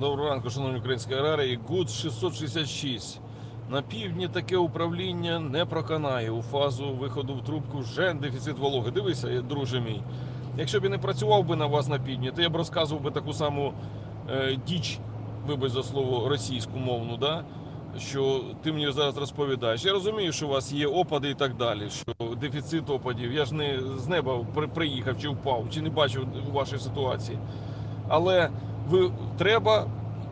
Доброго ранку, шановні українські аграрії. ГУД 666. На півдні таке управління не проканає у фазу виходу в трубку вже дефіцит вологи. Дивися, друже мій. Якщо б я не працював би на вас на півдні, то я б розказував би таку саму е, діч, вибач за слово російську мовну, да? що ти мені зараз розповідаєш. Я розумію, що у вас є опади і так далі, що дефіцит опадів. Я ж не з неба приїхав чи впав, чи не бачив у вашій ситуації. Але ви треба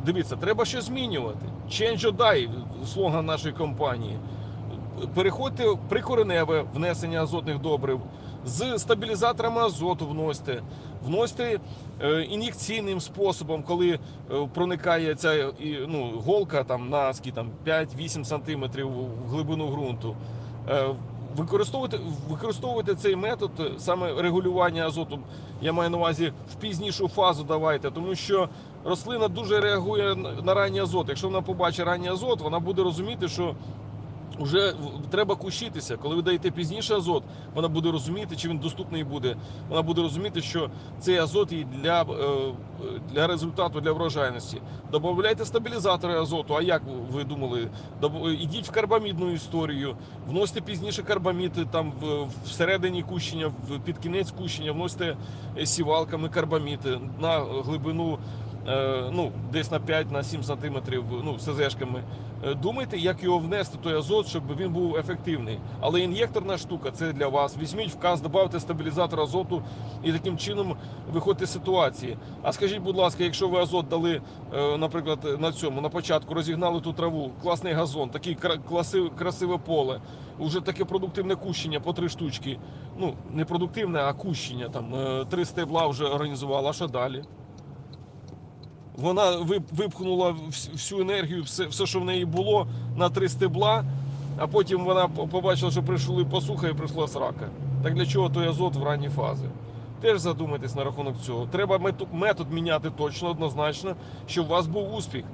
дивіться, треба щось змінювати. Change or die, слоган нашої компанії. Переходьте прикореневе внесення азотних добрив. З стабілізаторами азоту вносьте, вносьте е, ін'єкційним способом, коли е, проникає ця ну, голка там на скільки, там 5-8 сантиметрів в глибину ґрунту. Використовувати, використовувати цей метод е, саме регулювання азоту. Я маю на увазі в пізнішу фазу давайте, тому що рослина дуже реагує на ранній азот. Якщо вона побачить ранній азот, вона буде розуміти, що вже треба кущитися. Коли ви даєте пізніше азот, вона буде розуміти, чи він доступний буде. Вона буде розуміти, що цей азот і для, е, для результату, для врожайності. Добавляйте стабілізатори азоту. А як ви думали? Ідіть в карбамідну історію, вносите пізніше карбамід там всередині кущення, під кінець кущення, вносите е, сівалками карбамід на глибину. Е, Ну, десь на 5-7 сантиметрів, ну, СЗшками. Е, Думайте, як його внести той азот, щоб він був ефективний. Але ін'єкторна штука це для вас. Візьміть вказ, додавте стабілізатор азоту і таким чином виходьте з ситуації. А скажіть, будь ласка, якщо ви азот дали, е, наприклад, на цьому на початку розігнали ту траву, класний газон, кра- красиве поле, уже таке продуктивне кущення по три штучки. Ну не продуктивне, а кущення. Там три стебла вже організувала. А що далі? Вона випхнула всю енергію, все, все, що в неї було, на три стебла, а потім вона побачила, що прийшли посуха і прийшла срака. Так для чого той азот в ранні фази? Теж задумайтесь на рахунок цього. Треба метод міняти точно, однозначно, щоб у вас був успіх.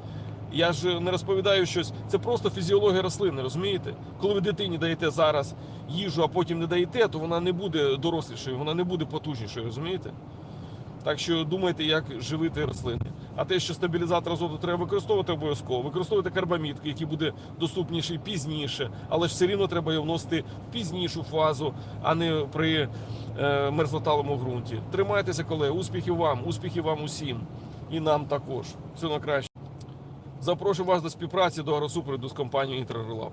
Я ж не розповідаю щось. Це просто фізіологія рослини, розумієте? Коли ви дитині даєте зараз їжу, а потім не даєте, то вона не буде дорослішою, вона не буде потужнішою, розумієте? Так що думайте, як живити рослини. А те, що стабілізатор азоту треба використовувати обов'язково. Використовуйте карбамід, який буде доступніший пізніше, але ж все рівно треба його вносити в пізнішу фазу, а не при е, мерзлоталому ґрунті. Тримайтеся, колеги. Успіхів вам, успіхів вам усім і нам також. Все на краще. Запрошую вас до співпраці до агросупроводу з компанією Інтеррелаб.